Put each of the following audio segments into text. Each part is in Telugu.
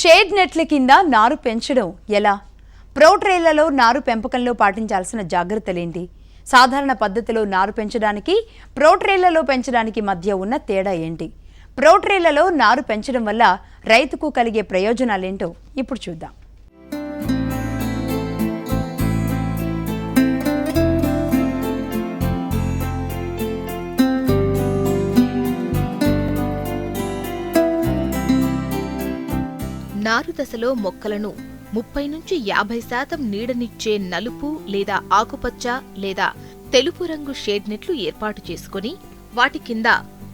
షేడ్ నెట్ల కింద నారు పెంచడం ఎలా? ప్రోట్రేళ్ళలో నారు పెంపకంలో పాటించాల్సిన జాగ్రత్తలేంటి? సాధారణ పద్ధతిలో నారు పెంచడానికి ప్రోట్రేళ్ళలో పెంచడానికి మధ్య ఉన్న తేడా ఏంటి? ప్రోట్రేళ్ళలో నారు పెంచడం వల్ల రైతుకు కలిగే ప్రయోజనాలేంటో ఇప్పుడు చూద్దాం. దశలో మొక్కలను ముప్పై నుంచి యాభై శాతం నీడనిచ్చే నలుపు లేదా ఆకుపచ్చ లేదా తెలుపు రంగు షేడ్ నెట్లు ఏర్పాటు చేసుకుని వాటి కింద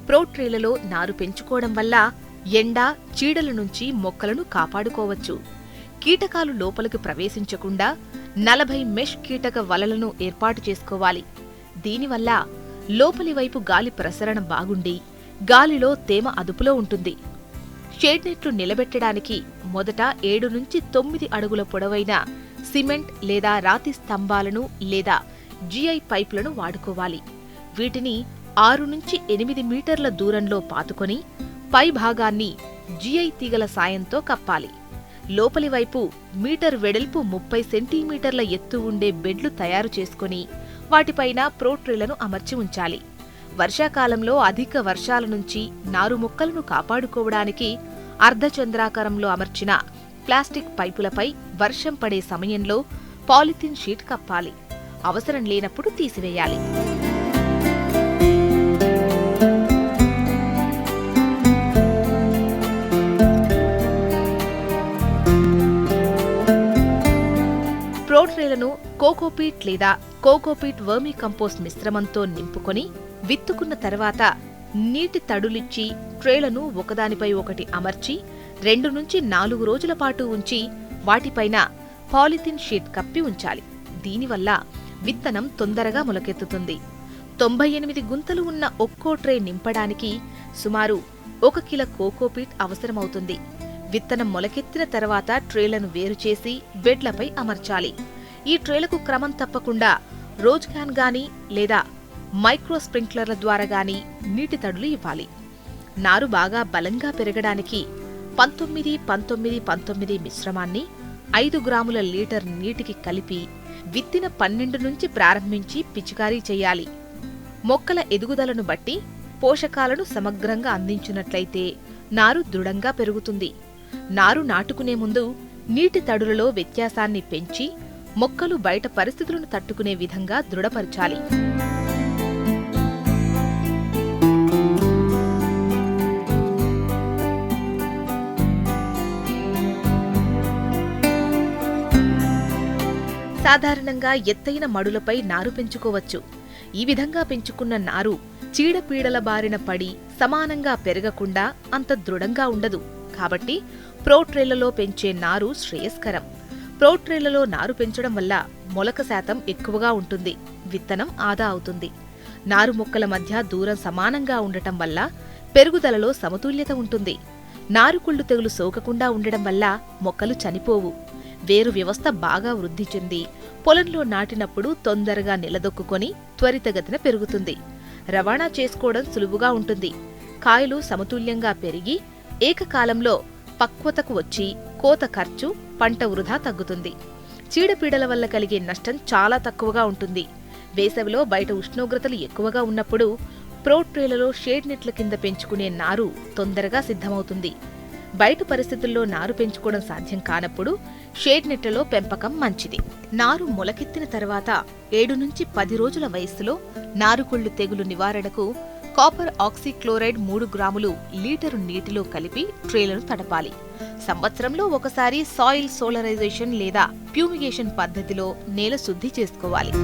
ప్రోట్రీలలో నారు పెంచుకోవడం వల్ల ఎండ చీడల నుంచి మొక్కలను కాపాడుకోవచ్చు. కీటకాలు లోపలికి ప్రవేశించకుండా నలభై మెష్ కీటక వలలను ఏర్పాటు చేసుకోవాలి. దీనివల్ల లోపలి వైపు గాలి ప్రసరణ బాగుండి గాలిలో తేమ అదుపులో ఉంటుంది. షేడ్ నెట్లు నిలబెట్టడానికి మొదట ఏడు నుంచి తొమ్మిది అడుగుల పొడవైన సిమెంట్ లేదా రాతి స్తంభాలను లేదా జిఐ పైపులను వాడుకోవాలి. వీటిని ఆరు నుంచి ఎనిమిది మీటర్ల దూరంలో పాతుకొని పై భాగాన్ని జిఐ తీగల సాయంతో కప్పాలి. లోపలి వైపు మీటర్ వెడల్పు ముప్పై సెంటీమీటర్ల ఎత్తు ఉండే బెడ్లు తయారు చేసుకొని వాటిపైన ప్రోట్రీలను అమర్చి ఉంచాలి. వర్షాకాలంలో అధిక వర్షాల నుంచి నారు మొక్కలను కాపాడుకోవడానికి అర్ధచంద్రాకారంలో అమర్చిన ప్లాస్టిక్ పైపులపై వర్షం పడే సమయంలో పాలిథిన్ షీట్ కప్పాలి. అవసరం లేనప్పుడు తీసివేయాలి. ప్రోట్రేలను కోకోపీట్ లేదా కోకోపీట్ వర్మీ కంపోస్ట్ మిశ్రమంతో నింపుకొని విత్తుకున్న తర్వాత నీటి తడులిచ్చి ట్రేలను ఒకదానిపై ఒకటి అమర్చి రెండు నుంచి నాలుగు రోజుల పాటు ఉంచి వాటిపైన పాలిథిన్ షీట్ కప్పి ఉంచాలి. దీనివల్ల విత్తనం తొందరగా మొలకెత్తుతుంది. తొంభై ఎనిమిది గుంతలు ఉన్న ఒక్కో ట్రే నింపడానికి సుమారు ఒక కిల కోకోపీట్ అవసరమవుతుంది. విత్తనం మొలకెత్తిన తర్వాత ట్రేలను వేరు చేసి బెడ్లపై అమర్చాలి. ఈ ట్రేలకు క్రమం తప్పకుండా రోజ్ క్యాన్ గాని లేదా మైక్రో స్ప్రింక్లర్ల ద్వారా గాని నీటి తడులు ఇవ్వాలి. నారు బాగా బలంగా పెరగడానికి పంతొమ్మిది పంతొమ్మిది పంతొమ్మిది మిశ్రమాన్ని ఐదు గ్రాముల లీటర్ నీటికి కలిపి విత్తిన పన్నెండు నుంచి ప్రారంభించి పిచికారీ చేయాలి. మొక్కల ఎదుగుదలను బట్టి పోషకాలను సమగ్రంగా అందించినట్లయితే నారు దృఢంగా పెరుగుతుంది. నారు నాటుకునే ముందు నీటి తడులలో వ్యత్యాసాన్ని పెంచి మొక్కలు బయట పరిస్థితులను తట్టుకునే విధంగా దృఢపరచాలి. సాధారణంగా ఎత్తైన మడులపై నారు పెంచుకోవచ్చు. ఈ విధంగా పెంచుకున్న నారు చీడపీడల బారిన పడి సమానంగా పెరగకుండా అంత దృఢంగా ఉండదు. కాబట్టి ప్రోట్రేళ్ళలో పెంచే నారు శ్రేయస్కరం. ప్రోట్రేళ్ళలో నారు పెంచడం వల్ల మొలక శాతం ఎక్కువగా ఉంటుంది విత్తనం ఆదా అవుతుంది. నారు మొక్కల మధ్య దూరం సమానంగా ఉండటం వల్ల పెరుగుదలలో సమతుల్యత ఉంటుంది. నారుకుళ్ళు తెగులు సోకకుండా ఉండడం వల్ల మొక్కలు చనిపోవు. వేరు వ్యవస్థ బాగా వృద్ధి చెంది పొలంలో నాటినప్పుడు తొందరగా నిలదొక్కుకొని త్వరితగతిన పెరుగుతుంది. రవాణా చేసుకోవడం సులువుగా ఉంటుంది. కాయలు సమతుల్యంగా పెరిగి ఏకకాలంలో పక్వతకు వచ్చి కోత ఖర్చు పంట వృధా తగ్గుతుంది. చీడపీడల వల్ల కలిగే నష్టం చాలా తక్కువగా ఉంటుంది. వేసవిలో బయట ఉష్ణోగ్రతలు ఎక్కువగా ఉన్నప్పుడు ప్రోట్రేలలో షేడ్ నెట్ల కింద పెంచుకునే నారు తొందరగా సిద్ధమవుతుంది. బయట పరిస్థితుల్లో నారు పెంచుకోవడం సాధ్యం కానప్పుడు షేడ్ నెట్లలో పెంపకం మంచిది. నారు మొలకెత్తిన తర్వాత ఏడు నుంచి పది రోజుల వయస్సులో నారుకుళ్ళు తెగులు నివారణకు కాపర్ ఆక్సిక్లోరైడ్ మూడు గ్రాములు లీటరు నీటిలో కలిపి ట్రేలను తడపాలి. సంవత్సరంలో ఒకసారి సాయిల్ సోలరైజేషన్ లేదా ప్యూమిగేషన్ పద్ధతిలో నేల శుద్ధి చేసుకోవాలి.